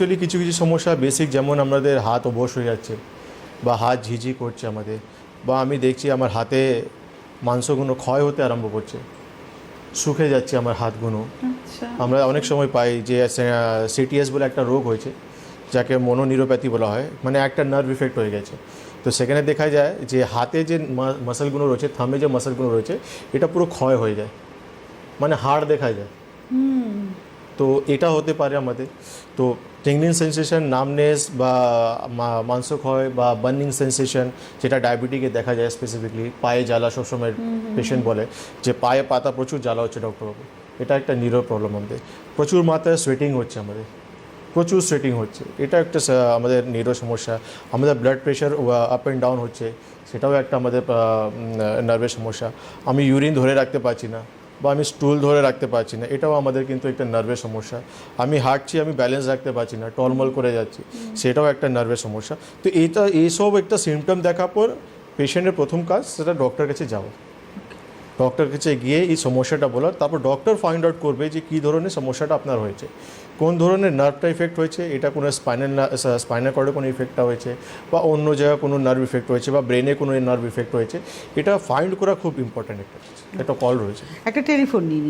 Actually কিছু কিছু সমস্যা বেসিক যেমন আমাদের হাত অবশ হয়ে যাচ্ছে বা হাত ঝিঝি করছে আমাদের বা আমি দেখছি আমার হাতে মাংসগুলো ক্ষয় হতে আরম্ভ করছে শুকে যাচ্ছে আমার হাতগুলো আচ্ছা। আমরা অনেক সময় পাই যে সিটিএস বলে একটা রোগ হয়েছে যাকে মনোনিরোপ্যাথি বলা হয় মানে একটা নার্ভ ইফেক্ট হয়ে গেছে। তো সেখানে দেখা যায় যে হাতে যে মাসেলগুলো রয়েছে থামে যে মাসেলগুলো রয়েছে এটা পুরো ক্ষয় হয়ে যায় মানে হাড় দেখা যায়। তো এটা হতে পারে আমাদের। তো টিংলিং সেন্সেশন নামনেস বা মা- মাংসক্ষয় বা বার্নিং সেন্সেশন যেটা ডায়াবেটিকে দেখা যায় স্পেসিফিকলি পায়ে জ্বালা সবসময় পেশেন্ট বলে যে পায়ে পাতা প্রচুর জ্বালা হচ্ছে ডক্টরবাবু এটা একটা নিরো প্রবলেম আমাদের। প্রচুর মাত্রায় সোয়েটিং হচ্ছে আমাদের। প্রচুর সোয়েটিং হচ্ছে। এটা একটা আমাদের নিরো সমস্যা। আমাদের blood pressure up and down হচ্ছে। সেটাও একটা আমাদের নার্ভের সমস্যা। আমি ইউরিন ধরে রাখতে পারছি না। বা আমি স্টুল ধরে রাখতে পারছি না, এটাও আমাদের কিন্তু একটা নার্ভের সমস্যা। আমি হাঁটছি, আমি ব্যালেন্স রাখতে পারছি না, টলমল করে যাচ্ছি, সেটাও একটা নার্ভের সমস্যা। তো এইটা, এইসব একটা সিমটম দেখার পর পেশেন্টের প্রথম কাজ, সেটা ডক্টর কাছে যাও ডক্টর কাছে গিয়ে এই সমস্যাটা বলার, তারপর ডক্টর ফাইন্ড আউট করবে যে কী ধরনের সমস্যাটা আপনার হয়েছে। কোন ধরনের নার্ভটা ইফেক্ট হয়েছে, এটা কোনো স্পাইনাল স্পাইনাল কর্ডে কোনো ইফেক্টটা হয়েছে, বা অন্য জায়গায় কোনো নার্ভ ইফেক্ট হয়েছে, বা ব্রেনে কোনো নার্ভ ইফেক্ট হয়েছে, এটা ফাইন্ড করা খুব ইম্পর্ট্যান্ট একটা একটা কল রয়েছে। একটা টেলিফোন নিয়ে